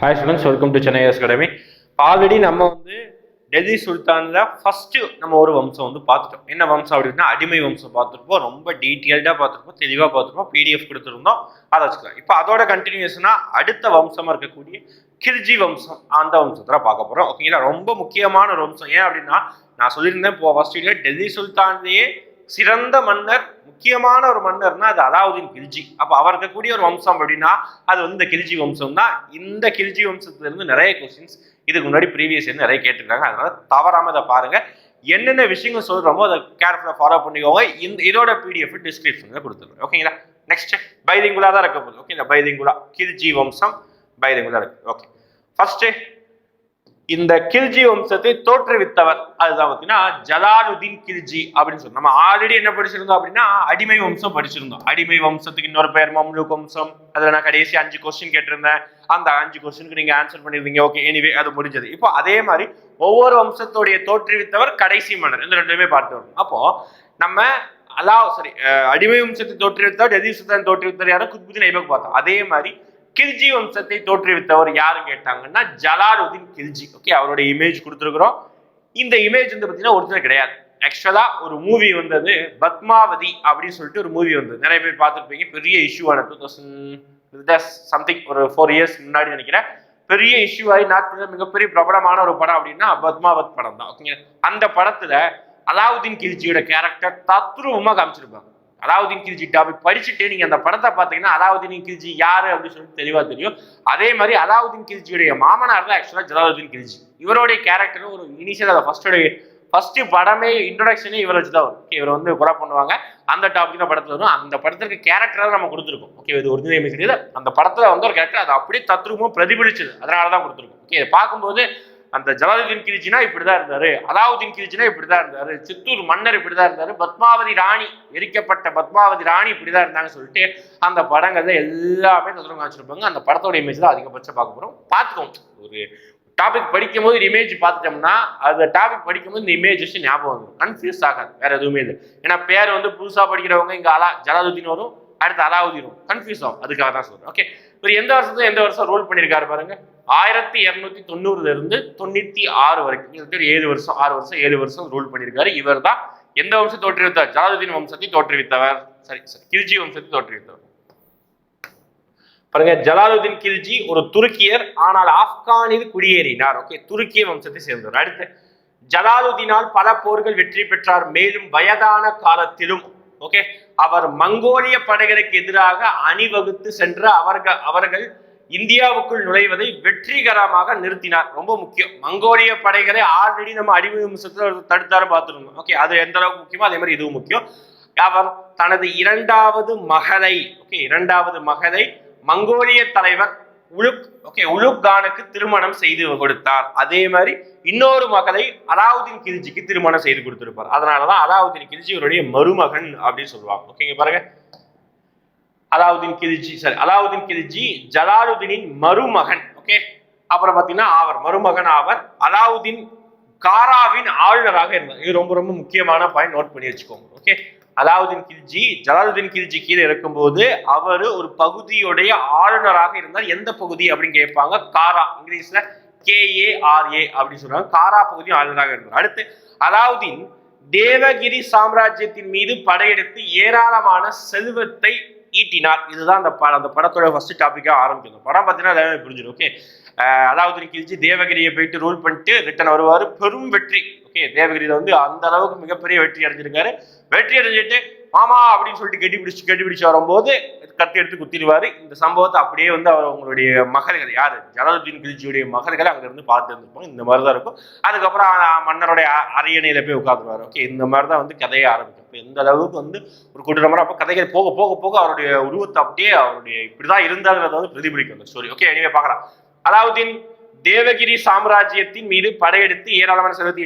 Hi students welcome to Chennai academy already நம்ம வந்து Delhi சுல்தானில் first நம்ம ஒரு வம்சம் வந்து பார்த்துட்டோம். என்ன வம்சம் அப்படின்னா அடிமை வம்சம் பார்த்துருப்போம். ரொம்ப டீட்டெயில்டாக பார்த்துருப்போம் தெளிவாக பார்த்துருப்போம் பிடிஎஃப் கொடுத்துருந்தோம். அதை வச்சுக்கலாம். இப்போ அதோட கண்டினியூஷனாக அடுத்த வம்சமாக இருக்கக்கூடிய கில்ஜி வம்சம் அந்த வம்சத்தை பார்க்க போகிறோம் ஓகேங்களா ரொம்ப முக்கியமான ஒரு வம்சம். ஏன் அப்படின்னா நான் சொல்லியிருந்தேன் இப்போ ஃபஸ்ட் வீடியோ டெல்லி சுல்தான்லேயே சிறந்த மன்னர் முக்கியமான ஒரு மன்னர்னா அது அலாவுதீன் கில்ஜி. அப்போ அவர் இருக்கக்கூடிய ஒரு வம்சம் அப்படின்னா அது வந்து இந்த கில்ஜி வம்சம் தான் இந்த கில்ஜி வம்சத்துலேருந்து நிறைய கொஸ்டின்ஸ் இதுக்கு முன்னாடி ப்ரீவியஸ் நிறைய கேட்டிருக்காங்க அதனால தவறாமல் இதை பாருங்க. என்னென்ன விஷயங்கள் சொல்கிறோமோ அதை கேர்ஃபுல்லாக ஃபாலோ பண்ணிக்கோங்க. இந்த இதோட பிடிஎஃப் டிஸ்கிரிப்ஷனில் கொடுத்துருங்க. ஓகேங்களா நெக்ஸ்ட் பைதிங்குலா தான் இருக்க போகுது. ஓகேங்களா பைதிங்குலா. கில்ஜி வம்சம் பைதிங்குலா இருக்கு. ஓகே ஃபர்ஸ்ட்டு இந்த கில்ஜி வம்சத்தை தோற்றுவித்தவர். அதுதான் பார்த்தீங்கன்னா ஜலாலுதீன் கில்ஜி அப்படின்னு சொல்லி நம்ம ஆல்ரெடி என்ன படிச்சிருந்தோம் அப்படின்னா அடிமை வம்சம் படிச்சிருந்தோம். அடிமை வம்சத்துக்கு இன்னொரு பெயர் மம்லுக் வம்சம். அதுல நான் கடைசி அஞ்சு கொஸ்டின் கேட்டிருந்தேன். அந்த அஞ்சு கொஸ்டினுக்கு நீங்க ஆன்சர் பண்ணிருந்தீங்க. ஓகே எனிவே அது முடிஞ்சது. இப்போ அதே மாதிரி ஒவ்வொரு வம்சத்துடைய தோற்றுவித்தவர் கடைசி மன்னர். இந்த ரெண்டுமே பார்த்து வரணும் அப்போ நம்ம அலா சரி அடிமை வம்சத்தை தோற்றுவித்தவர் எதிர்சத்தை தோற்றுவித்தவர் யாரும் குத்புதீன் ஐபக் பார்த்தோம். அதே மாதிரி கில்ஜி வம்சத்தை தோற்றுவித்தவர் யாரு கேட்டாங்கன்னா ஜலாலுதீன் கில்ஜி. ஓகே அவருடைய இமேஜ் கொடுத்துருக்குறோம். இந்த இமேஜ் வந்து பார்த்தீங்கன்னா ஒரிஜினல் கிடையாது. ஆக்சுவலா ஒரு மூவி வந்தது பத்மாவதி அப்படின்னு சொல்லிட்டு ஒரு மூவி வந்தது. நிறைய பேர் பார்த்துருப்பீங்க. பெரிய இஷ்யூவான டூ தௌசண்ட் சம்திங் ஒரு ஃபோர் இயர்ஸ் முன்னாடி நினைக்கிறேன். பெரிய இஷ்யூவாகி நாட்டில் மிகப்பெரிய பிரபலமான ஒரு படம் அப்படின்னா பத்மாவத் படம் தான் ஓகேங்க அந்த படத்துல அலாவுதீன் கில்ஜியோட கேரக்டர் தத்ரூபமாக காமிச்சிருப்பாங்க. அலாவுதீன் கில்ஜி டாபிக் படிச்சுட்டு நீங்க அந்த படத்தை பார்த்தீங்கன்னா அலாவுதீன் கில்ஜி யாரு அப்படின்னு சொல்லிட்டு தெளிவா தெரியும். அதே மாதிரி அலாவுதீன் கில்ஜியுடைய மாமனார் தான் ஆக்சுவலா ஜலாலுதீன் கில்ஜி. இவருடைய கேரக்டர் ஒரு இனிஷியல் அதை ஃபர்ஸ்டோடைய ஃபர்ஸ்ட் படமே இன்ட்ரொடக்ஷனே இவரை வச்சு தான் வரும். இவர் வந்து கொலை பண்ணுவாங்க. அந்த டாபிக் தான் படத்துல வரும். அந்த படத்துக்கு கேரக்டர் நம்ம கொடுத்துருக்கோம். ஓகே இது ஒரிஜினல் இமேஜ் கிடையாது அந்த படத்துல வந்து ஒரு கேரக்டர் அது அப்படியே தத்ரூபமும் பிரதிபலிச்சது. அதனால தான் கொடுத்துருக்கோம். ஓகே இதை பார்க்கும்போது அந்த ஜலாலுதீன் கிரிஜினா இப்படிதான் இருந்தாரு அலாவுதீன் கிரிஜினா இப்படிதான் இருந்தாரு சித்தூர் மன்னர் இப்படிதான் இருந்தாரு பத்மாவதி ராணி எரிக்கப்பட்ட பத்மாவதி ராணி இப்படிதான் இருந்தாங்கன்னு சொல்லிட்டு அந்த படங்கள்ல எல்லாமே தத்ரூபம் காமிச்சிருப்பாங்க. அந்த படத்தோட இமேஜ் தான் அதிகபட்சம் பார்க்க போறோம். பார்த்துக்கோங்க. ஒரு டாபிக் படிக்கும் போது இமேஜ் பார்த்துட்டோம்னா அந்த டாபிக் படிக்கும்போது இந்த இமேஜ் வச்சு ஞாபகம் வந்துடும் கன்ஃபியூஸ் ஆகாது. வேற எதுவுமே இல்லை. ஏன்னா பேர் வந்து புதுசா படிக்கிறவங்க இங்க அலா ஜலாலுதீன் வரும் அடுத்து அலாவுதீன் வரும். கன்ஃபியூஸ் ஆகும். அதுக்காக தான் சொல்றேன். ஓகே இவர் எந்த வருஷத்துல எந்த வருஷம் ரோல் பண்ணியிருக்காரு பாருங்க? ஆயிரத்தி இரநூத்தி தொண்ணூறுல இருந்து தொண்ணூத்தி ஆறு வரைக்கும் இது ஏழு வருஷம் ஆறு வருஷம் ஏழு வருஷம் ரூல் பண்ணியிருக்காரு. இவர் தான் எந்த வம்சம் தோற்றுவித்தார்? ஜலாதுதீன் வம்சத்தை தோற்றுவித்தவர். சரி சரி. கில்ஜி வம்சத்தை தோற்றுவித்தவர். பாருங்க ஜலாலுதீன் கில்ஜி ஒரு துருக்கியர் ஆனால் ஆப்கானில் குடியேறினார். ஓகே துருக்கிய வம்சத்தை சேர்ந்தவர். அடுத்து ஜலாலுதீனால் பல போர்கள் வெற்றி பெற்றார். மேலும் வயதான காலத்திலும் ஓகே? அவர் மங்கோலிய படைகளுக்கு எதிராக அணிவகுத்து சென்ற அவர்கள் அவர்கள் இந்தியாவுக்குள் நுழைவதை வெற்றிகரமாக நிறுத்தினார். ரொம்ப முக்கியம். மங்கோலிய படைகளை ஆல்ரெடி நம்ம அடிமை தடுத்தாரு பார்த்துருந்தோம். ஓகே? அது எந்த அளவுக்கு முக்கியமோ அதே மாதிரி இதுவும் முக்கியம். அவர் தனது இரண்டாவது மகளை ஓகே? இரண்டாவது மகளை மங்கோலிய தலைவர் உலுக் ஓகே உலுக்கானுக்கு திருமணம் செய்து கொடுத்தார். அதே மாதிரி இன்னொரு மகளை அலாவுதீன் கில்ஜிக்கு திருமணம் செய்து கொடுத்திருப்பார். அதனாலதான் அலாவுதீன் கில்ஜி இவருடைய மருமகன் அப்படின்னு சொல்லுவாங்க. ஓகேங்க பாருங்க. அலாவுதீன் கில்ஜி சரி அலாவுதீன் கில்ஜி ஜலாலுதீனின் மருமகன். ஓகே அப்புறம் பாத்தீங்கன்னா அவர் மருமகன் ஆவர். அலாவுதீன் காராவின் ஆளுநராக இருந்தார். இது ரொம்ப ரொம்ப முக்கியமான பாயிண்ட் நோட் பண்ணி வச்சுக்கோங்க. ஓகே அலாவுதீன் கில்ஜி ஜலாலுதீன் கில்ஜி கீழே இருக்கும்போது அவர் ஒரு பகுதியுடைய ஆளுநராக இருந்தார். எந்த பகுதி அப்படின்னு கேட்பாங்க? காரா இங்கிலீஷ்ல கேஏஆர்ஏ அப்படின்னு சொல்றாங்க காரா பகுதியும் ஆளுநராக இருந்தார். அடுத்து அலாவுதீன் தேவகிரி சாம்ராஜ்யத்தின் மீது படையெடுத்து ஏராளமான செல்வத்தை ஈட்டினார். இதுதான் அந்த படம் அந்த படத்தோட ஃபர்ஸ்ட் டாப்பிக்காக ஆரம்பிக்கும் படம் பார்த்தீங்கன்னா எல்லாமே புரிஞ்சிடும் ஓகே அலாவுதீன் கில்ஜி தேவகிரியை போயிட்டு ரூல் பண்ணிட்டு ரிட்டன் வருவார். பெரும் வெற்றி ஓகே தேவகிரியில் வந்து அந்த அளவுக்கு மிகப்பெரிய வெற்றி அடைஞ்சிருக்காரு. வெற்றி அடைஞ்சிட்டு மாமா அப்படின்னு சொல்லிட்டு கட்டி பிடிச்சு கட்டி பிடிச்சு வரும்போது கத்தி எடுத்து குத்திடுவாரு. இந்த சம்பவத்தை அப்படியே வந்து அவர் அவங்களுடைய மகள்கள் யாரு? ஜலாலுதீன் கில்ஜியுடைய மகள்களை அங்க இருந்து பார்த்து இருந்திருப்பாங்க. இந்த மாதிரி தான் இருக்கும். அதுக்கப்புறம் மன்னருடைய அரியணையில போய் உட்காந்துருவாரு ஓகே இந்த மாதிரி தான் வந்து கதையை ஆரம்பிக்கும். இப்போ எந்த அளவுக்கு வந்து ஒரு குடும்பம் அப்போ கதைகள் போக போக போக அவருடைய உருவத்தை அப்படியே அவருடைய இப்படிதான் இருந்தாங்கிறத வந்து பிரதிபலிக்கும் அந்த ஸ்டோரி ஓகே எனவே பார்க்கலாம். அலாவுதீன் தேவகிரி சாம்ராஜ்யத்தின் மீது படையெடுத்து ஏராளமான செல்வத்தை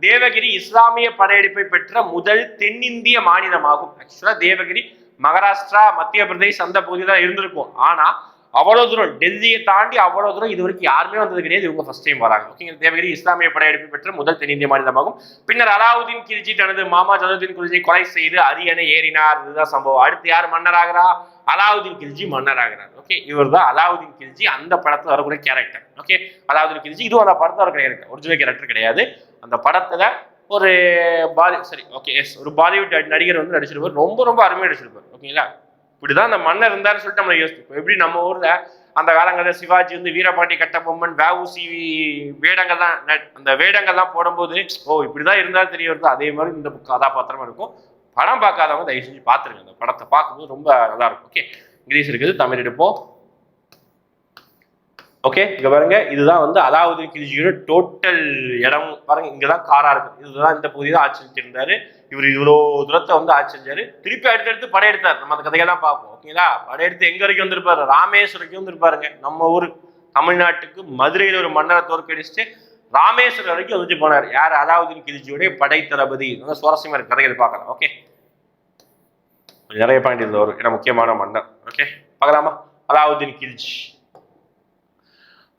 தேவகிரி இஸ்லாமிய படையெடுப்பை பெற்ற முதல் தென்னிந்திய மாநிலமாகும். ஆக்சுவலா தேவகிரி மகாராஷ்டிரா மத்திய பிரதேஷ் அந்த பகுதி தான் இருந்திருக்கும். ஆனா அவ்வளோ தூரம் டெல்லியை தாண்டி அவ்வளோ தூரம் இது வரைக்கும் யாருமே வந்தது கிடையாது. இவங்க ஃபர்ஸ்ட் டைம் வராங்க. ஓகேங்க தேவகிரி இஸ்லாமிய படையெடுப்பு பெற்ற முதல் தென்னிந்திய மாநிலமாகும். பின்னர் அலாவுதீன் கில்ஜி தனது மாமா ஜலாலுதீன் கில்ஜி கொலை செய்து அரியணை ஏறினார். இதுதான் சம்பவம். அடுத்து யார் மன்னராகிறா? அலாவுதீன் கில்ஜி மன்னராகிறார். ஓகே இவர் தான் அலாவுதீன் கில்ஜி அந்த படத்தில் வரக்கூடிய கேரக்டர் ஓகே அலாவுதீன் கில்ஜி இதுவும் அந்த படத்தில் வர கேரக்டர் ஒரிஜினல் கேரக்டர் கிடையாது. அந்த படத்தில் ஒரு பாலி சரி ஓகே எஸ் ஒரு பாலிவுட் நடிகர் வந்து நடிச்சிருப்பார். ரொம்ப ரொம்ப அருமையாக நடிச்சிருப்பார். ஓகேங்களா இப்படிதான் அந்த மன்னர் இருந்தாருன்னு சொல்லிட்டு நம்ம யோசிப்போம் எப்படி நம்ம ஊர்ல அந்த காலங்களில் சிவாஜி வந்து வீரபாண்டி கட்டபொம்மன் வேவுசி வேடங்கள்லாம் ந- அந்த வேடங்கள்லாம் போடும்போது ஓ இப்படிதான் இருந்தாலும் தெரிய வருது. அதே மாதிரி இந்த கதாபாத்திரமா இருக்கும். படம் பார்க்காதவங்க தயவு செஞ்சு பார்த்துருங்க. அந்த படத்தை பார்க்கும்போது ரொம்ப நல்லா இருக்கும். ஓகே இங்கிலீஷ் இருக்குது தமிழ் எடுப்போம். ஓகே இங்க பாருங்க இதுதான் வந்து அலாவுதீன் கில்ஜியோட டோட்டல் இடம். பாருங்க இங்கதான் காரா இருக்கு. இதுதான் இந்த பகுதி தான் ஆட்சி செஞ்சிருந்தாரு இவர் இவ்வளோ தூரத்தை வந்து ஆட்சி செஞ்சாரு திருப்பி அடுத்தடுத்து படையெடுத்தார் நம்ம அந்த கதையெல்லாம் பார்ப்போம். ஓகேங்களா படையெடுத்து எங்க வரைக்கும் வந்திருப்பாரு? ராமேஸ்வரக்கும் வந்திருப்பாருங்க. நம்ம ஊர் தமிழ்நாட்டுக்கு மதுரையில் ஒரு மன்னரை தோற்கடிச்சுட்டு ராமேஸ்வரம் வரைக்கும் வந்துட்டு போனார். யார்? அலாவுதீன் கில்ஜியோடைய படை தளபதி. நல்ல சுவாரஸ்யமா இருக்கு கதைகள் பார்க்கலாம். ஓகே நிறைய பாயிண்ட் இதுல வரும் ஏன்னா முக்கியமான மன்னர். ஓகே பார்க்கலாமா? அலாவுதீன் கில்ஜி.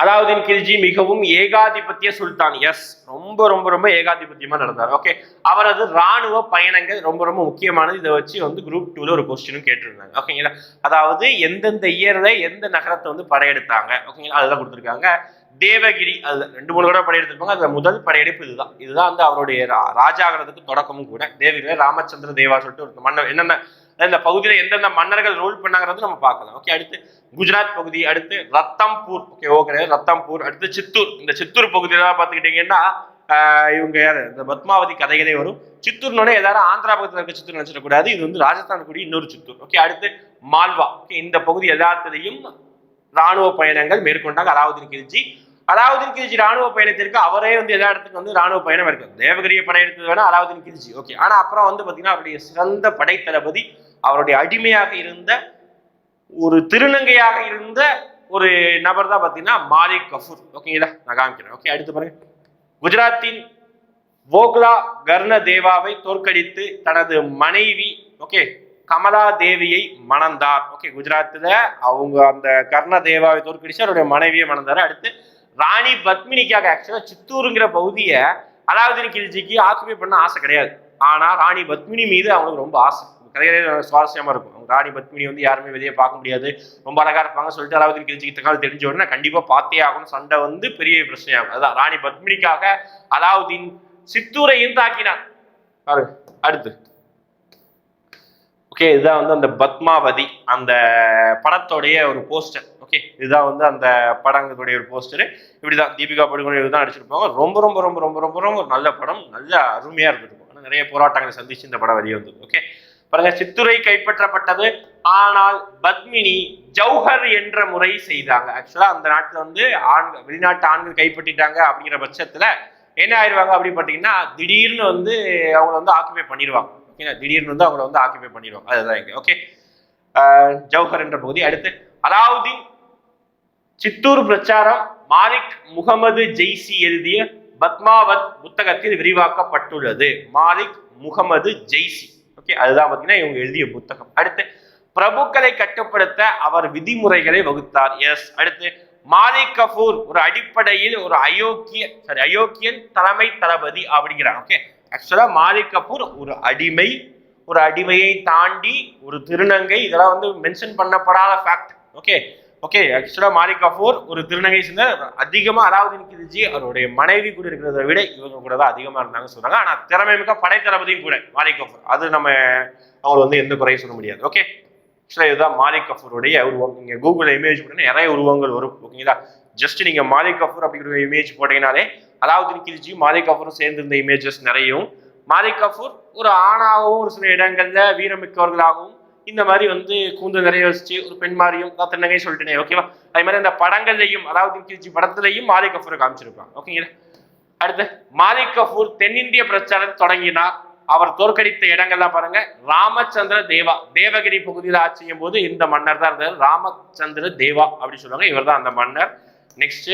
அலாவுதீன் கில்ஜி மிகவும் ஏகாதிபத்திய சுல்தான். எஸ் ரொம்ப ரொம்ப ரொம்ப ஏகாதிபத்தியமா நடந்தார். ஓகே அவரது ராணுவ பயணங்கள் ரொம்ப ரொம்ப முக்கியமானது. இதை வச்சு வந்து குரூப் டூல ஒரு கொஸ்டினும் கேட்டிருந்தாங்க. ஓகேங்களா அதாவது எந்தெந்த இயர்ல எந்த நகரத்தை வந்து படையெடுத்தாங்க? ஓகேங்களா அதுதான் கொடுத்துருக்காங்க. தேவகிரி அது ரெண்டு மூணு கூட படையெடுத்திருப்பாங்க. அதுல முதல் படையெடுப்பு இதுதான். இதுதான் வந்து அவருடைய ரா- ராஜாகிறதுக்கு தொடக்கமும் கூட. தேவகிரியில ராமச்சந்திர தேவா சொல்லிட்டு ஒரு மன்னர். என்னென்ன? இந்த பகுதியில் எந்தெந்த மன்னர்கள் ரூல் பண்ணாங்கிறது நம்ம பார்க்கலாம். ஓகே அடுத்து குஜராத் பகுதி அடுத்து ரத்தம்பூர். ஓகே ஓகே ரத்தம்பூர் அடுத்து சித்தூர். இந்த சித்தூர் பகுதியெல்லாம் பார்த்துக்கிட்டீங்கன்னா இவங்க யார்? இந்த பத்மாவதி கதைகளே வரும். சித்தூர்னோட எல்லாரும் ஆந்திரா பகுதியில் இருக்க சித்தூர் நினச்சிடக்கூடாது இது வந்து ராஜஸ்தான் கூடிய இன்னொரு சித்தூர். ஓகே அடுத்து மால்வா. ஓகே இந்த பகுதி எல்லாத்துலேயும் ராணுவ பயணங்கள் மேற்கொண்டாங்க. அலாவுதீன் கில்ஜி அலாவுதீன் கிரிஜி ராணுவ பயணத்திற்கு அவரே வந்து எல்லா இடத்துக்கும் வந்து ராணுவ பயணம் இருக்கு தேவகிரிய படையெடுத்தது வேணா அலாவுதீன் கில்ஜி ஓகே ஆனா அப்புறம் வந்து பாத்தீங்கன்னா அவருடைய சிறந்த படை தளபதி அவருடைய அடிமையாக இருந்த ஒரு திருநங்கையாக இருந்த ஒரு நபர் தான் பார்த்தீங்கன்னா மாலிக் கஃபூர். ஓகேங்களா நான் காமிக்கிறேன். ஓகே அடுத்து பாருங்க. குஜராத்தின் வோக்லா கர்ண தேவாவை தோற்கடித்து தனது மனைவி ஓகே கமலா தேவியை மணந்தார். ஓகே குஜராத்தில் அவங்க அந்த கர்ண தேவாவை தோற்கடிச்சு அவருடைய மனைவியை மணந்தார். அடுத்து ராணி பத்மினிக்காக ஆக்சுவலாக சித்தூருங்கிற பகுதியை அலாவுதீன் கில்ஜிக்கு ஆக்குபை பண்ண ஆசை கிடையாது. ஆனால் ராணி பத்மினி மீது அவங்களுக்கு ரொம்ப ஆசை. கதையிலே சுவாரஸ்யமா இருக்கும். அவங்க ராணி பத்மினி வந்து யாருமே வெளியே பார்க்க முடியாது. ரொம்ப அழகா இருப்பாங்க. சொல்லிட்டு அலாவுதீன் கில்ஜிக்கு தகவல் தெரிஞ்ச உடனே கண்டிப்பா பார்த்தே ஆகணும். சண்டை வந்து பெரிய பிரச்சனையாகும். அதான் ராணி பத்மினிக்காக அலாவுதீன் சித்தூரையும் தாக்கினான் பாரு அடுத்து. ஓகே இதுதான் வந்து அந்த பத்மாவதி அந்த படத்தோடைய ஒரு போஸ்டர் ஓகே இதுதான் வந்து அந்த படங்களுடைய ஒரு போஸ்டர் இப்படிதான். தீபிகா படுகோனே இதுதான் அடிச்சிருப்பாங்க. ரொம்ப ரொம்ப ரொம்ப ரொம்ப ரொம்ப ரொம்ப ஒரு நல்ல படம். நல்ல அருமையா இருந்திருக்கும். ஆனா நிறைய போராட்டங்களை சந்திச்சு இந்த படம் வெளியே வந்தது. ஓகே பாருங்க சித்துரை கைப்பற்றப்பட்டது. ஆனால் பத்மினி ஜௌஹர் என்ற முறை செய்தாங்க. ஆக்சுவலா அந்த நாட்டுல வந்து ஆண்கள் வெளிநாட்டு ஆண்கள் கைப்பற்றிட்டாங்க அப்படிங்கிற பட்சத்துல என்ன ஆயிடுவாங்க அப்படின்னு பார்த்தீங்கன்னா திடீர்னு வந்து அவங்க வந்து ஆக்குபை பண்ணிடுவாங்க. ஓகேங்களா திடீர்னு வந்து அவங்கள வந்து ஆக்குபை பண்ணிடுவாங்க. அதுதான் இங்க. ஓகே ஜௌஹர் என்ற பகுதி. அடுத்து அலாவுதீன் சித்தூர் பிரச்சாரம் மாலிக் முகமது ஜெய்சி எழுதிய பத்மாவத் புத்தகத்தில் விரிவாக்கப்பட்டுள்ளது. மாலிக் முகமது ஜெய்சி. ஓகே அதுதான் பார்த்தீங்கன்னா இவங்க எழுதிய புத்தகம். அடுத்து பிரபுக்களை கட்டுப்படுத்த அவர் விதிமுறைகளை வகுத்தார். எஸ் அடுத்து மாலிக் கஃபூர் ஒரு அடிப்படையில் ஒரு அயோக்கிய சாரி அயோக்கியன் தலைமை தளபதி அப்படிங்கிறார். ஓகே ஆக்சுவலா மாலிக் கபூர் ஒரு அடிமை ஒரு அடிமையை தாண்டி ஒரு திருநங்கை இதெல்லாம் வந்து மென்ஷன் பண்ணப்படாத ஃபேக்ட் ஓகே ஓகே ஆக்சுவலாக மாலிக் கபூர் ஒரு திருநகை சேர்ந்த அதிகமாக அலாவுதீன் கில்ஜி அவருடைய மனைவி கூட இருக்கிறத விட இவங்க கூட தான் அதிகமாக இருந்தாங்க சொல்றாங்க. ஆனால் திறமை மிக்க படை தளபதியும் கூட மாலிக் கபூர் அது நம்ம அவர் வந்து எந்த குறையும் சொல்ல முடியாது. ஓகே ஆக்சுவலாக இதுதான் மாலிக் கஃபூருடைய உருவம் நீங்கள் கூகுளில் இமேஜ் போட்டீங்கன்னா நிறைய உருவங்கள் வரும். ஓகேங்களா ஜஸ்ட் நீங்கள் மாலிக் கஃபூர் அப்படிங்கிற இமேஜ் போட்டீங்கனாலே அலாவுதீன் கில்ஜியும் மாலிக் கஃபூரும் சேர்ந்திருந்த இமேஜஸ் நிறையும். மாலிக் கஃபூர் ஒரு ஆணாகவும் ஒரு சில இடங்களில் வீரமிக்கவர்களாகவும் இந்த மாதிரி வந்து கூந்து நிறைய வச்சு ஒரு பெண் மாதிரியும் நான் திருநங்கை சொல்லிட்டேனே ஓகேவா அது மாதிரி அந்த படங்கள்லையும் அதாவது கில்ஜி படத்துலையும் மாலிக் கஃபூரை காமிச்சிருப்பான் ஓகேங்களா அடுத்து மாலிக் கஃபூர் தென்னிந்திய பிரச்சாரம் தொடங்கினார் அவர் தோற்கடித்த இடங்கள்லாம் பாருங்க ராமச்சந்திர தேவா. தேவகிரி பகுதியில் ஆட்சி செய்யும் போது இந்த மன்னர் தான் இருந்தார் ராமச்சந்திர தேவா அப்படின்னு சொல்லுவாங்க இவர் தான் அந்த மன்னர். நெக்ஸ்ட்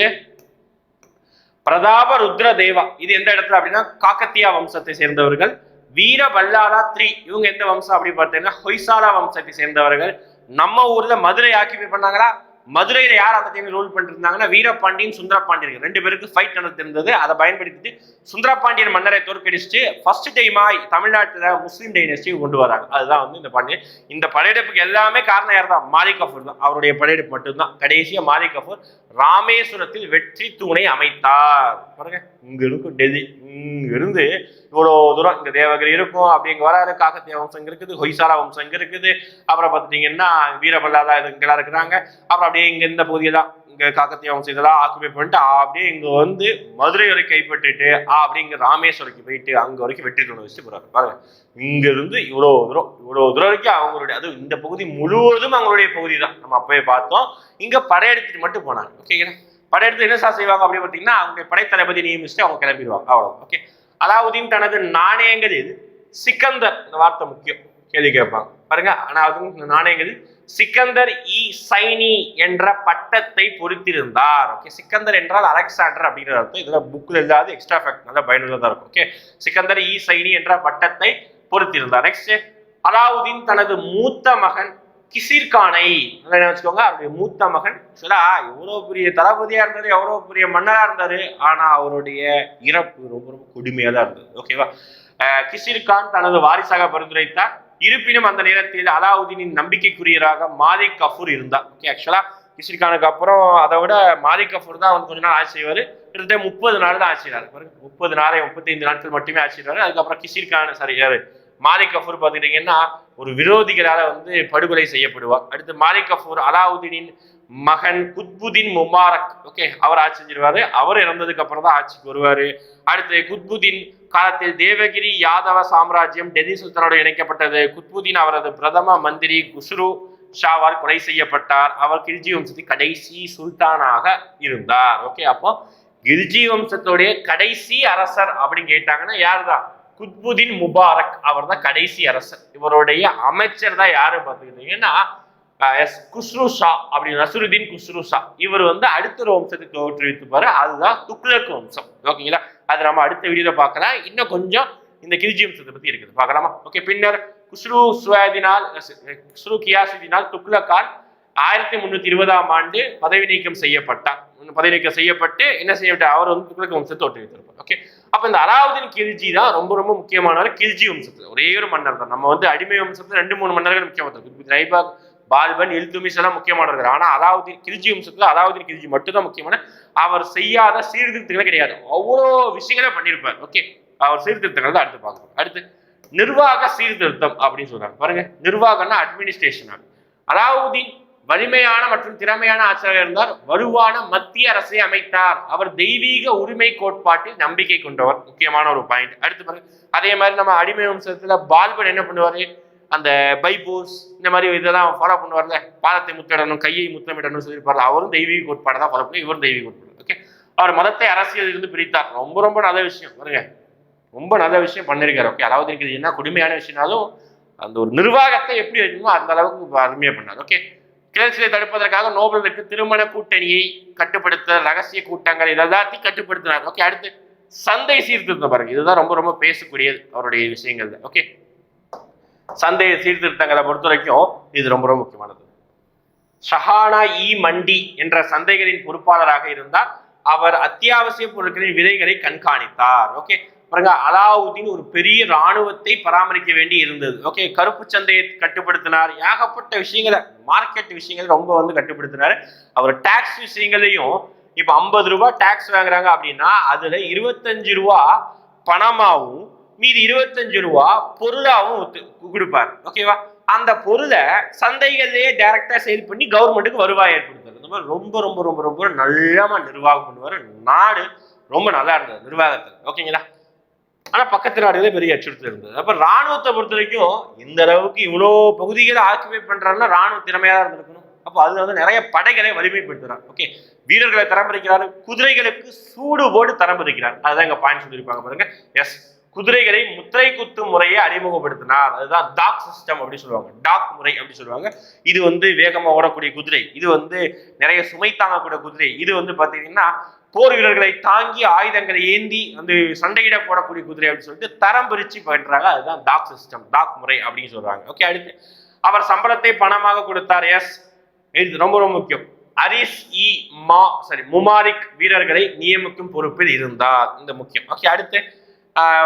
பிரதாப ருத்ர தேவா. இது எந்த இடத்துல அப்படின்னா காக்கத்தியா வம்சத்தை சேர்ந்தவர்கள். வீர பல்லாரா த்ரீ இவங்க எந்த வம்சம் அப்படி பார்த்தீங்கன்னா ஹொய்சாலா வம்சத்தை சேர்ந்தவர்கள். நம்ம ஊர்ல மதுரை ஆக்கிபை பண்ணாங்களா? மதுரையில யார் அந்த டைம்ல ரூல் பண்ணிட்டு இருந்தாங்கன்னா வீரபாண்டியன் சுந்தரபாண்டியன் ரெண்டு பேருக்கு ஃபைட் நடந்திருந்தது. அதை பயன்படுத்திட்டு சுந்தரபாண்டியன் மன்னரை தோற்கடிச்சுட்டு ஃபர்ஸ்ட் டைமா தமிழ்நாட்டுல முஸ்லீம் டைனஸ்டி கொண்டு வராங்க. அதுதான் வந்து இந்த பாண்டியன். இந்த படையெடுப்புக்கு எல்லாமே காரணம் யார் தான் மாலிக் கஃபூர் தான். அவருடைய படையெடுப்பு மட்டும்தான். கடைசியா மாலிக் கஃபூர் ராமேஸ்வரத்தில் வெற்றி தூணை அமைத்தார். பாருங்க இங்க இருக்கும் டெல்லி. இங்கிருந்து இவ்வளோ தூரம் இங்க தேவகிரி இருக்கும் அப்படிங்க வராது காக்கத்திய வம்சம் இருக்குது ஹொய்சாலா வம்சம் இருக்குது. அப்புறம் பார்த்துட்டீங்கன்னா வீரபல்லாதா இங்கெல்லாம் இருக்கிறாங்க. அப்புறம் அப்படியே இங்க இந்த பகுதியெல்லாம் இங்க காக்கத்திய வம்சம் இதெல்லாம் ஆக்குபை பண்ணிட்டு அப்படியே இங்க வந்து மதுரை வரைக்கும் கைப்பற்றிட்டு அப்படியே இங்க ராமேஸ்வரத்துக்கு போயிட்டு அங்க வரைக்கும் வெற்றி தூணை வச்சுட்டு போறாரு. பாருங்க. இங்க இருந்து இவ்வளோ தூரம் இவ்வளோ தூரம் வரைக்கும் அவங்களுடைய அது இந்த பகுதி முழுவதும் அவங்களுடைய பகுதி தான் நம்ம அப்பவே பார்த்தோம். இங்க படையெடுத்துட்டு மட்டும் போனாங்க ஓகேங்களா படையெடுத்து என்ன சார் செய்வாங்க அப்படின்னு பார்த்தீங்கன்னா அவங்களுடைய படைத்தளபதி நியமிச்சுட்டு அவங்க கிளம்பிடுவாங்க. அவ்வளோ ஓகே அலாவுதீன் தனது நாணயங்களில் சிக்கந்தர். இந்த வார்த்தை முக்கியம். கேள்வி கேட்பாங்க. பாருங்க அலாவுதீன் இந்த நாணயங்கள் சிக்கந்தர் இ. சைனி என்ற பட்டத்தை பொறித்திருந்தார். ஓகே சிக்கந்தர் என்றால் அலெக்சாண்டர் அப்படிங்கிற அர்த்தம். இதுல புக்ல இல்லாத எக்ஸ்ட்ரா ஃபேக்ட் நல்லா பயனுள்ளதா இருக்கும். ஓகே சிக்கந்தர் இ. சைனி என்ற பட்டத்தை பொறுத்திருந்தார். நெக்ஸ்ட் அலாவுதீன் தனது மூத்த மகன் கிசிர்கானை. நல்லா என்ன வச்சுக்கோங்க அவருடைய மூத்த மகன் ஆக்சுவலா எவ்வளவு பெரிய தளபதியா இருந்தாரு எவ்வளவு பெரிய மன்னரா இருந்தாரு ஆனா அவருடைய இறப்பு ரொம்ப ரொம்ப கொடுமையா தான் இருந்தது ஓகேவா கிசிர்கான் தனது வாரிசாக பரிந்துரைத்தார். இருப்பினும் அந்த நேரத்தில் அலாவுதீனின் நம்பிக்கைக்குரியராக மாலிக் கஃபூர் இருந்தார். ஓகே ஆக்சுவலா கிசிர்கானுக்கு அப்புறம் அதை விட மாலிக் கஃபூர் தான் வந்து கொஞ்ச நாள் ஆட்சி செய்வார். கிட்டத்தட்ட முப்பது நாள் தான் ஆட்சி செய்வார் முப்பது நாளை முப்பத்தைந்து நாட்கள் மட்டுமே ஆட்சி செய்வார் அதுக்கப்புறம் கிசிர்கான் சாரி மாலிக் கஃபூர் பார்த்துக்கிட்டீங்கன்னா ஒரு விரோதிகளால் வந்து படுகொலை செய்யப்படுவார். அடுத்து மாலிக் கஃபூர் அலாவுதீனின் மகன் குத்புதீன் முபாரக். ஓகே அவர் ஆட்சி செஞ்சிருவாரு. அவர் இறந்ததுக்கு அப்புறம் தான் ஆட்சிக்கு வருவார். அடுத்து குத்புதீன் காலத்தில் தேவகிரி யாதவ சாம்ராஜ்யம் டெல்லி சுல்தானோடு இணைக்கப்பட்டது. குத்புதீன் அவரது பிரதம மந்திரி குஸ்ரு ஷாவால் கொலை செய்யப்பட்டார். அவர் கிரிஜி வம்சத்தின் கடைசி சுல்தானாக இருந்தார். ஓகே அப்போ கில்ஜி வம்சத்தோடைய கடைசி அரசர் அப்படின்னு கேட்டாங்கன்னா யாருதான்? குத்புதீன் முபாரக் அவர் தான் கடைசி அரசர். இவருடைய அமைச்சர் தான் யாரு பார்த்துக்கிட்டீங்கன்னா எஸ் குஸ்ரு ஷா அப்படி நசுருதீன் குஸ்ரு ஷா இவர் வந்து அடுத்த ஒரு வம்சத்தை தோற்றுவித்துப்பாரு. அதுதான் துக்ளக் வம்சம். ஓகேங்களா? அது நம்ம அடுத்த வீடியோல பார்க்கலாம். இன்னும் கொஞ்சம் இந்த கிரிஜி வம்சத்தை பத்தி இருக்குது. பார்க்கலாமா? ஓகே பின்னர் குஸ்ரு சுவாதினால் குஸ்ரு கியாசுதினால் துக்ளக்கால் ஆயிரத்தி முன்னூத்தி இருபதாம் ஆண்டு பதவி நீக்கம் செய்யப்பட்டார். பதவி நீக்கம் செய்யப்பட்டு என்ன செய்யப்பட்டார்? அவர் வந்து துக்ளக் வம்சத்தை தோற்றுவித்திருப்பார் ஓகே அப்ப இந்த அலாவுதீன் கில்ஜி தான் ரொம்ப ரொம்ப முக்கியமானவர் கில்ஜி வம்சத்துல. ஒரே ஒரு மன்னர் தான். நம்ம வந்து அடிமை வம்சத்துல ரெண்டு மூணு மன்னர்கள் முக்கியமானவர் ரைபாக் பால்பன் இல்துமிஸ் எல்லாம் முக்கியமானவர்கள் ஆனா அலாவுதீன் கில்ஜி வம்சத்துல அலாவுதீன் கில்ஜி மட்டும்தான் முக்கியமான. அவர் செய்யாத சீர்திருத்தங்களே கிடையாது. அவ்வளோ விஷயங்களே பண்ணியிருப்பார். ஓகே அவர் சீர்திருத்தங்கள் தான் அடுத்து பார்க்கணும் அடுத்து நிர்வாக சீர்திருத்தம் அப்படின்னு சொல்றாங்க. பாருங்க. நிர்வாகம்னா அட்மினிஸ்ட்ரேஷன் அலாவுதீன் வலிமையான மற்றும் திறமையான ஆட்சியாளர் இருந்தார். வலுவான மத்திய அரசை அமைத்தார். அவர் தெய்வீக உரிமை கோட்பாட்டில் நம்பிக்கை கொண்டவர். முக்கியமான ஒரு பாயிண்ட் அடுத்து பாருங்க. அதே மாதிரி நம்ம அடிமை வம்சத்துல பால்பன் என்ன பண்ணுவாரு? அந்த பைபூஸ் இந்த மாதிரி இதெல்லாம் ஃபாலோ பண்ணுவார்ல? பாதத்தை முத்திடணும் கையை முத்தமிடணும் சொல்லியிருப்பார் அவரும் தெய்வீக கோட்பாடை தான் ஃபாலோ பண்ணி இவரும் தெய்வீக கோட்பாடு. ஓகே அவர் மதத்தை அரசியல் இருந்து பிரித்தார். ரொம்ப ரொம்ப நல்ல விஷயம். பாருங்க. ரொம்ப நல்ல விஷயம் பண்ணிருக்காரு. ஓகே அதாவது இருக்குது என்ன கொடுமையான விஷயம்னாலும் அந்த ஒரு நிர்வாகத்தை எப்படி வைக்கணுமோ அந்த அளவுக்கு அருமையாக பண்ணார். ஓகே கிளர்ச்சியை தடுப்பதற்காக நோபலுக்கு திருமண கூட்டணியை கட்டுப்படுத்த ரகசிய கூட்டங்கள் இதெல்லாத்தையும் கட்டுப்படுத்தினார் ஓகே அடுத்து சந்தை சீர்திருத்தம் பாருங்க. இதுதான் ரொம்ப ரொம்ப பேசக்கூடியது அவருடைய விஷயங்கள் ஓகே சந்தை சீர்திருத்தங்களை பொறுத்த வரைக்கும் இது ரொம்ப ரொம்ப முக்கியமானது. ஷஹானா இ மண்டி என்ற சந்தைகளின் பொறுப்பாளராக இருந்தார். அவர் அத்தியாவசிய பொருட்களின் விலைகளை கண்காணித்தார். ஓகே பாருங்க அலாவுதீன் ஒரு பெரிய ராணுவத்தை பராமரிக்க வேண்டி இருந்தது. ஓகே கருப்பு சந்தையை கட்டுப்படுத்தினார். ஏகப்பட்ட விஷயங்களை மார்க்கெட் விஷயங்களை ரொம்ப வந்து கட்டுப்படுத்தினார். அவர் டாக்ஸ் விஷயங்களையும் இப்ப ஐம்பது ரூபாய் டாக்ஸ் வாங்குறாங்க அப்படின்னா அதுல இருபத்தஞ்சு ரூபா பணமாகவும் மீதி இருபத்தஞ்சு ரூபா பொருளாகவும் கொடுப்பார். ஓகேவா அந்த பொருளை சந்தைகளிலேயே டைரக்டா சேல் பண்ணி கவர்மெண்ட்டுக்கு வருவாய் ஏற்படுத்துறது. இந்த மாதிரி ரொம்ப ரொம்ப ரொம்ப ரொம்ப நல்லமா நிர்வாகம் பண்ணுவார். நாடு ரொம்ப நல்லா இருந்தது நிர்வாகத்தில். ஓகேங்களா ஆனா பக்கத்து நாடுகளே பெரிய அச்சுறுத்தல் இருந்தது. அப்ப ராணுவத்தை பொறுத்த வரைக்கும் இந்த அளவுக்கு இவ்வளோ பகுதிகளை ஆக்கிபை பண்றாருன்னா ராணுவ திறமையா இருந்திருக்கணும். அப்போ அதுல வந்து நிறைய படைகளை வலிமைப்படுத்துகிறார் ஓகே வீரர்களை தரம்பரிக்கிறார் குதிரைகளுக்கு சூடு போட்டு தரம்பரிக்கிறார் அதுதான் இங்க பாயிண்ட் சொல்லியிருப்பாங்க பாருங்க. எஸ் குதிரைகளை முத்திரை குத்து முறையை அறிமுகப்படுத்தினார். அதுதான் டாக் சிஸ்டம் அப்படின்னு சொல்லுவாங்க. டாக் முறை அப்படின்னு சொல்லுவாங்க. இது வந்து வேகமாக ஓடக்கூடிய குதிரை. இது வந்து நிறைய சுமை தாங்கக்கூடிய குதிரை. இது வந்து பார்த்தீங்கன்னா போர் வீரர்களை தாங்கி ஆயுதங்களை ஏந்தி அந்த சண்டையிட போடக்கூடிய குதிரை அப்படின்னு சொல்லிட்டு தரம் பிரித்து பண்றாங்க அதுதான் டாக் சிஸ்டம் டாக் முறை அப்படின்னு சொல்றாங்க. ஓகே அடுத்து அவர் சம்பளத்தை பணமாக கொடுத்தார். எஸ் இது ரொம்ப ரொம்ப முக்கியம். அரிஸ் இ. மா சாரி முமாரிக் வீரர்களை நியமிக்கும் பொறுப்பில் இருந்தார். இந்த முக்கியம். ஓகே அடுத்து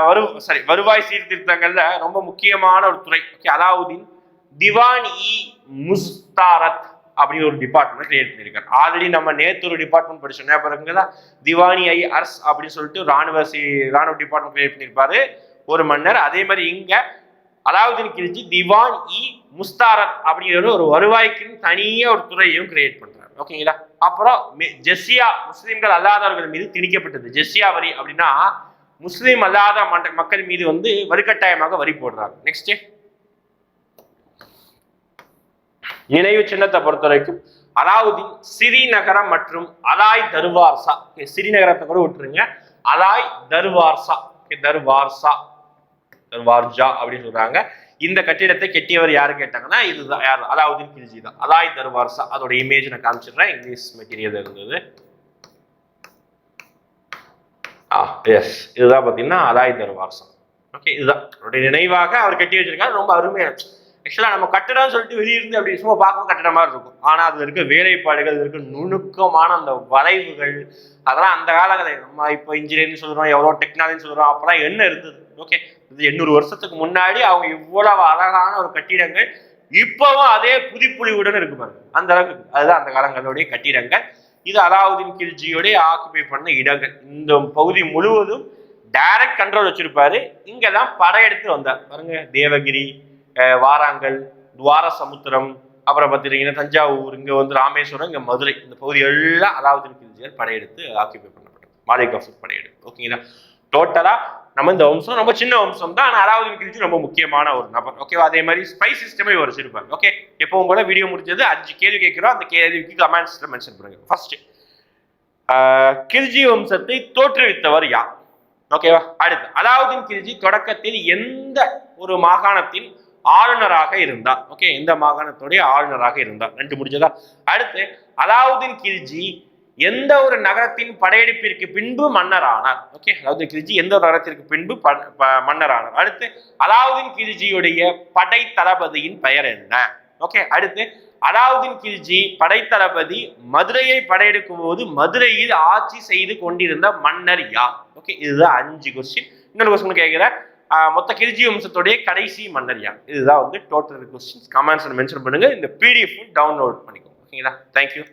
வரு சாரி வருவாய் சீர்திருத்தங்கள்ல ரொம்ப முக்கியமான ஒரு துறை. ஓகே அலாவுதீன் திவான் இ. முஸ்தாரத் அப்படின்னு ஒரு டிபார்ட்மெண்ட் கிரியேட் பண்ணியிருக்காரு. ஆல்ரெடி நம்ம நேத்து ஒரு டிபார்ட்மெண்ட் படிச்சோம். பாருங்களா திவானி ஐ அர்ஸ் அப்படின்னு சொல்லிட்டு ராணுவ சி ராணுவ டிபார்ட்மெண்ட் கிரியேட் பண்ணியிருப்பாரு. ஒரு மன்னர் அதே மாதிரி இங்க அலாவுதீன் கிரிஜி திவான் இ முஸ்தாரத் அப்படிங்கிற ஒரு வருவாய்க்குன்னு தனியாக ஒரு துறையும் கிரியேட் பண்றாரு. ஓகேங்களா அப்புறம் மெ- ஜெஸ்ஸியா முஸ்லீம்கள் அல்லாதவர்கள் மீது திணிக்கப்பட்டது. ஜெஸ்ஸியா வரி அப்படின்னா முஸ்லீம் அல்லாத மண்ட- மக்கள் மீது வந்து வலுக்கட்டாயமாக வரி போடுறாங்க நெக்ஸ்ட் நினைவு சின்னத்தை பொறுத்த வரைக்கும் அலாவுதீன் ஸ்ரீநகரம் மற்றும் அலாய் தர்வார்சா ஸ்ரீநகரத்தை கூட விட்டுருங்க. அலாய் தர்வார்சா Okay, தர்வார்சா தர்வார்ஜா அப்படின்னு சொல்றாங்க. இந்த கட்டிடத்தை கெட்டியவர் யாரு கேட்டாங்கன்னா இதுதான் யார்? அலாவுதீன் கில்ஜி தான். அலாய் தர்வார்சா அதோட இமேஜ் நான் காமிச்சிடுறேன். இங்கிலீஷ் மெட்டீரியல் இருந்தது. ஆ எஸ் இதுதான் பார்த்தீங்கன்னா அலாய் தர்வார்சா ஓகே இதுதான். அவருடைய நினைவாக அவர் கட்டி வச்சிருக்காரு. ரொம்ப அருமையா ஆக்சுவலாக நம்ம கட்டடம்னு சொல்லிட்டு வெளியிருந்து அப்படி சும்மா பார்க்கும் கட்டிட மாதிரி இருக்கும். ஆனால் அதில் இருக்க வேலைப்பாடுகள் அதில் இருக்க நுணுக்கமான அந்த வளைவுகள் அதெல்லாம் அந்த காலங்களில் நம்ம இப்போ இன்ஜினியரிங் சொல்கிறோம் எவ்வளோ டெக்னாலஜி சொல்கிறோம் அப்போலாம் என்ன இருந்தது? ஓகே இது எண்ணூறு வருஷத்துக்கு முன்னாடி அவங்க இவ்வளவு அழகான ஒரு கட்டிடங்கள் இப்போவும் அதே புதுப்பொலிவுடன் இருக்கு பாருங்க. அந்த அளவுக்கு அதுதான் அந்த காலங்களுடைய கட்டிடங்கள். இது அலாவுதீன் கில்ஜியோடைய ஆக்குபை பண்ண இடங்கள். இந்த பகுதி முழுவதும் டைரக்ட் கண்ட்ரோல் வச்சிருப்பாரு. இங்கெல்லாம் படையெடுத்து வந்தார். பாருங்க தேவகிரி வாராங்கல் துவார சமுத்திரம் அப்புறம் பார்த்தீங்கன்னா தஞ்சாவூர் இங்கே வந்து ராமேஸ்வரம் இங்கே மதுரை. இந்த பகுதி எல்லாம் அலாவுதீன் கில்ஜியார் படையெடுத்து ஆக்கியபை பண்ணப்பட்டது? மாலிக் கஃபூர் படையெடுப்பு. ஓகேங்களா டோட்டலாக நம்ம இந்த வம்சம் ரொம்ப சின்ன வம்சம் தான். ஆனால் அலாவுதீன் கில்ஜி ரொம்ப முக்கியமான ஒரு நபர். ஓகேவா அதே மாதிரி ஸ்பை சிஸ்டமே ஒரு வச்சிருப்பாரு ஓகே எப்பவும் போல வீடியோ முடிஞ்சது? அஞ்சு கேள்வி கேட்குறோம். அந்த கேள்விக்கு கமெண்ட்ஸில் மென்ஷன் பண்ணுங்க. ஃபர்ஸ்ட் கில்ஜி வம்சத்தை தோற்றுவித்தவர் யார்? ஓகேவா அடுத்து அலாவுதீன் கில்ஜி தொடக்கத்தில் எந்த ஒரு மாகாணத்தின் ஆளுநராக இருந்தார். ஓகே இந்த மாகாணத்துடைய ஆளுநராக இருந்தார். ரெண்டு முடிஞ்சதா? அடுத்து அலாவுதீன் கில்ஜி எந்த ஒரு நகரத்தின் படையெடுப்பிற்கு பின்பு மன்னரானார். ஓகே அலாவுதீன் கில்ஜி எந்த ஒரு நகரத்திற்கு பின்பு மன்னரானார். அடுத்து அலாவுதீன் கில்ஜியுடைய படை தளபதியின் பெயர் என்ன? ஓகே அடுத்து அலாவுதீன் கில்ஜி படைத்தளபதி மதுரையை படையெடுக்கும் போது மதுரையில் ஆட்சி செய்து கொண்டிருந்த மன்னர் யார்? ஓகே இதுதான் அஞ்சு கொஸ்டின் இன்னொரு கொஸ்டின் கேட்கிறேன். மொத்த கிரிஜி வம்சத்துடைய கடைசி மன்னர் யார்? இதுதான் வந்து டோட்டல் கொஸ்டின்ஸ் கமெண்ட்ஸ் மென்ஷன் பண்ணுங்க. இந்த பிடிஎஃப் டவுன்லோட் பண்ணிக்கோங்க. ஓகேங்களா? தேங்க்யூ